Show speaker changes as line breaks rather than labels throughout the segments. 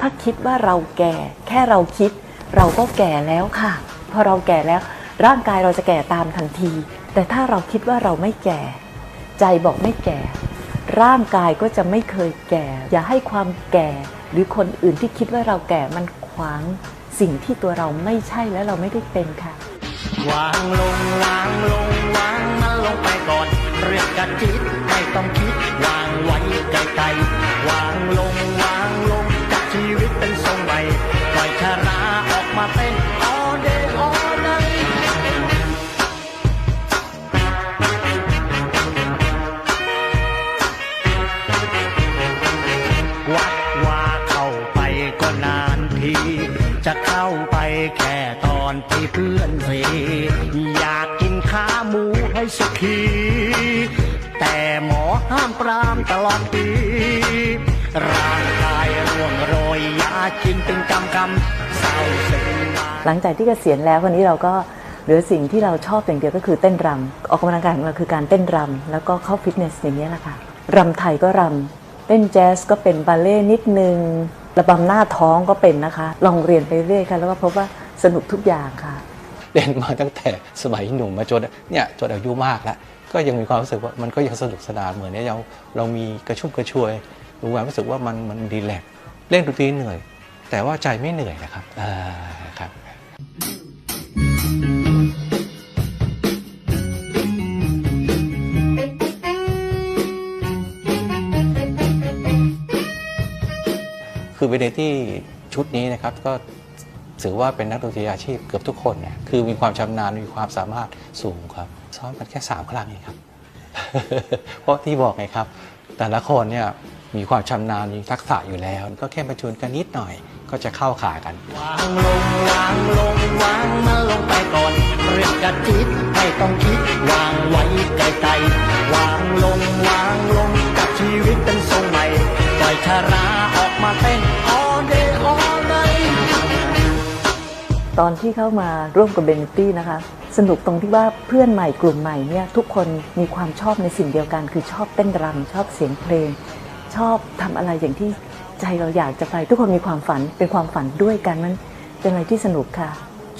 ถ้าคิดว่าเราแก่ แค่เราคิด เราก็แก่แล้วค่ะ พอเราแก่แล้ว ร่างกายเราจะแก่ตามทันที แต่ถ้าเราคิดว่าเราไม่แก่ ใจบอกไม่แก่ ร่างกายก็จะไม่เคยแก่ อย่าให้ความแก่ หรือคนอื่นที่คิดว่าเราแก่มันขวางสิ่งที่ตัวเราไม่ใช่และเราไม่ได้เป็นค่ะ
วางลงวางลงวางมันลงไปก่อน เรื่องการคิดไม่ต้องคิดวางไว้ วัดว่าเข้าไปก็นานที จะเข้าไปแค่ตอนที่เพื่อนสีอยากกินขาหมูให้สักทีแต่หมอห้ามปรามตลอดปี ร่างกายร่วงโรยยากินเป็นกำกำ
หลังจากที่เกษียณแล้ววันนี้เราก็เหลือสิ่งที่เราชอบอย่างเดียวก็คือเต้นรำออกกำลังกายของเราคือการเต้นรำแล้วก็เข้าฟิตเนสอย่างนี้แหละค่ะรำไทยก็รำเต้นแจ๊สก็เป็นบาเล่นิดนึงระบำหน้าท้องก็เป็นนะคะ ลองเรียนไปเรื่อยค่ะ แล้วก็พบว่าสนุกทุกอย่างค่ะ
เล่นมาตั้งแต่สมัยหนุ่มมาจนเนี่ยจนอายุมากแล้วก็ยังมีความรู้สึกว่ามันก็ยังสนุกสนานเหมือนเนี่ยเราเรามีกระชุ่มกระชวยมีความรู้สึกว่ามันมันดีแลกเล่นดนตรีเหนื่อย แต่ว่าใจไม่เหนื่อยนะครับอ่าครับ คือเวเดที่ชุดนี้นะครับก็ถือว่าเป็นนักดนตรีอาชีพเกือบทุกคนเนี่ยคือมีความชำนาญมีความสามารถสูงครับซ้อมกันแค่ 3 ครั้งเองครับ เพราะที่บอกไงครับ แต่ละคนเนี่ยมีความชำนาญมีทักษะอยู่แล้ว ก็แค่มาชวนกันนิดหน่อยก็จะเข้าขากัน
วางลงวางลงวางมันลงไปก่อนเรื่องการคิดไม่ต้องคิดวางไว้ไกลๆวางลงวาง ชาราออกมาเต้น all day all night
ตอนที่เข้ามาร่วมกับเบนตี้นะคะ สนุกตรงที่ว่าเพื่อนใหม่กลุ่มใหม่เนี่ยทุกคนมีความชอบในสิ่งเดียวกัน คือชอบเต้นรำชอบเสียงเพลง ชอบทำอะไรอย่างที่ใจเราอยากจะไป ทุกคนมีความฝันเป็นความฝันด้วยกันมันเป็นอะไรที่สนุกค่ะ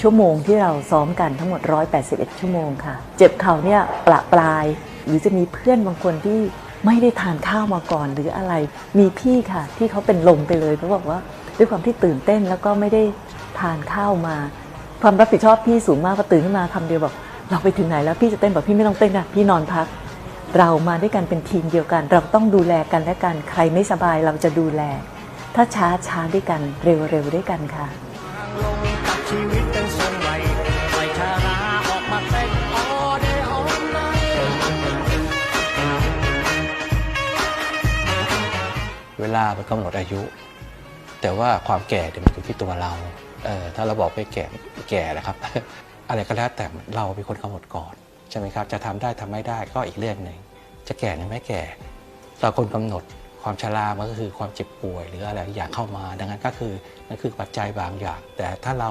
ชั่วโมงที่เราซ้อมกันทั้งหมด 181 ชั่วโมงค่ะ เจ็บเข่าเนี่ยประปราย หรือจะมีเพื่อนบางคนที่ ไม่ได้ทานข้าวมาก่อนหรืออะไร มีพี่ค่ะ ที่เขาเป็นลมไปเลยเพราบอกว่า ด้วยความที่ตื่นเต้นแล้วก็ไม่ได้ทานข้าวมา ความรับผิดชอบพี่สูงมากพอตื่นขึ้นมาคำเดียวบอกเราไปถึงไหนแล้วพี่จะเต้นบอกพี่ไม่ต้องเต้นนะพี่นอนพัก เรามาด้วยกันเป็นทีมเดียวกัน เราต้องดูแลกันและกันใครไม่สบายเราจะดูแล ถ้าช้าช้าด้วยกันเร็วเร็วด้วยกันค่ะา
มัน
กำหนดอายุ แต่ว่าความแก่เนี่ยมันอยู่ที่ตัวเราเออถ้าเราบอกไปแก่แก่นะครับ อะไรก็แล้วแต่เราเป็นคนกำหนดก่อนใช่ไหมครับ จะทำได้ทำไม่ได้ก็อีกเรื่องหนึ่งจะแก่หรือไม่แก่เราคนกำหนดความชรามันก็คือความเจ็บป่วยหรืออะไรอย่างเข้ามา ดังนั้นก็คือนั่นคือปัจจัยบางอย่าง แต่ถ้าเรา